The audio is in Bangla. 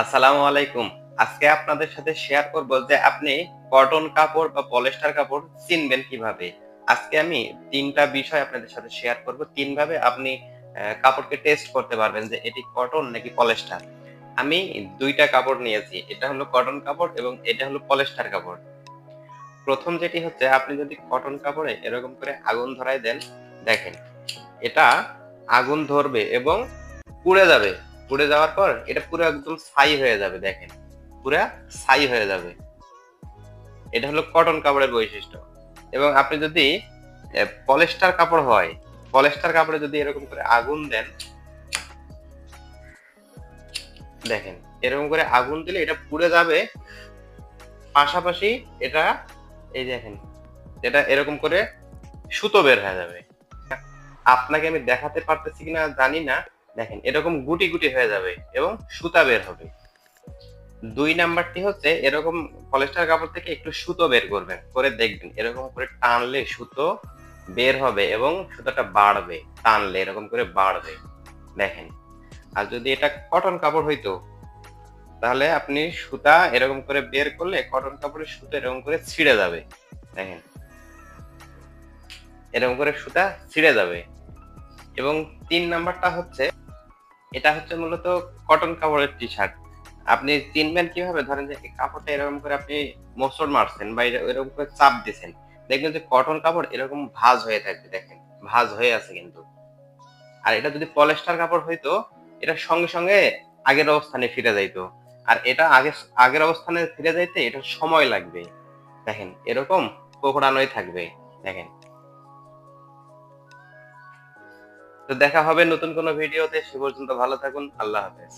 আসসালামু আলাইকুম। আজকে আপনাদের সাথে শেয়ার করব যে আপনি কটন কাপড় বা পলিস্টার কাপড় চিনবেন কীভাবে? আজকে আমি তিনটা বিষয় আপনাদের সাথে শেয়ার করব। তিন ভাবে আপনি কাপড়কে টেস্ট করতে পারবেন যে এটি কটন নাকি পলিস্টার আমি দুইটা কাপড় নিয়েছি, এটা হলো কটন কাপড় এবং এটা হলো পলিস্টার কাপড়। প্রথম যেটি হচ্ছে, আপনি যদি কটন কাপড়ে এরকম করে আগুন ধরাই দেন, দেখেন, এটা আগুন ধরবে এবং পুড়ে যাবে। পুড়ে যাওয়ার পর এটা পুরো একদম ছাই হয়ে যাবে, দেখেন। পুরো ছাই হয়ে যাবে। এটা হলো কটন কাপড়ের বৈশিষ্ট্য। এবং আপনি যদি পলিস্টার কাপড় হয়, পলিস্টার কাপড়ে যদি এরকম করে আগুন দেন, দেখেন, এরকম করে আগুন দিলে এটা পুড়ে যাবে। পাশাপাশি এটা, এই দেখেন, এটা এরকম করে সুতো বের হয়ে যাবে। আপনাকে আমি দেখাতে পারতেছি কিনা জানি না। দেখেন, এরকম গুটি গুটি হয়ে যাবে এবং সুতা বের হবে। দুই নাম্বারটি হচ্ছে, এরকম পলিস্টার কাপড় থেকে একটু সুতো বের করবেন, করে দেখবেন, এরকম করে টানলে সুতো বের হবে এবং সুতোটা বাড়বে, টানলে এরকম করে বাড়বে। দেখেন, আর যদি এটা কটন কাপড় হইতো, তাহলে আপনি সুতা এরকম করে বের করলে কটন কাপড়ের সুতো এরকম করে ছিঁড়ে যাবে। দেখেন, এরকম করে সুতা ছিঁড়ে যাবে। এবং তিন নাম্বারটা হচ্ছে এটা হচ্ছে মূলত কটন কাপড়ের টি শার্ট আপনি চিনবেন কীভাবে ধরেন যে কাপড়টা এরকম করে আপনি মোচড় মারছেন বা এরকম করে চাপ দিছেন, দেখবেন যে কটন কাপড় এরকম ভাঁজ হয়ে থাকবে দেখেন, ভাঁজ হয়ে আছে কিন্তু। আর এটা যদি পলেস্টার কাপড় হইতো, এটা সঙ্গে সঙ্গে আগের অবস্থানে ফিরে যাইতো। আর এটা আগে আগের অবস্থানে ফিরে যাইতে এটা সময় লাগবে। দেখেন, এরকম কোকড়ানোই থাকবে। দেখেন তো দেখা হবে নতুন কোনো ভিডিওতে সে পর্যন্ত ভালো থাকুন আল্লাহ হাফেজ।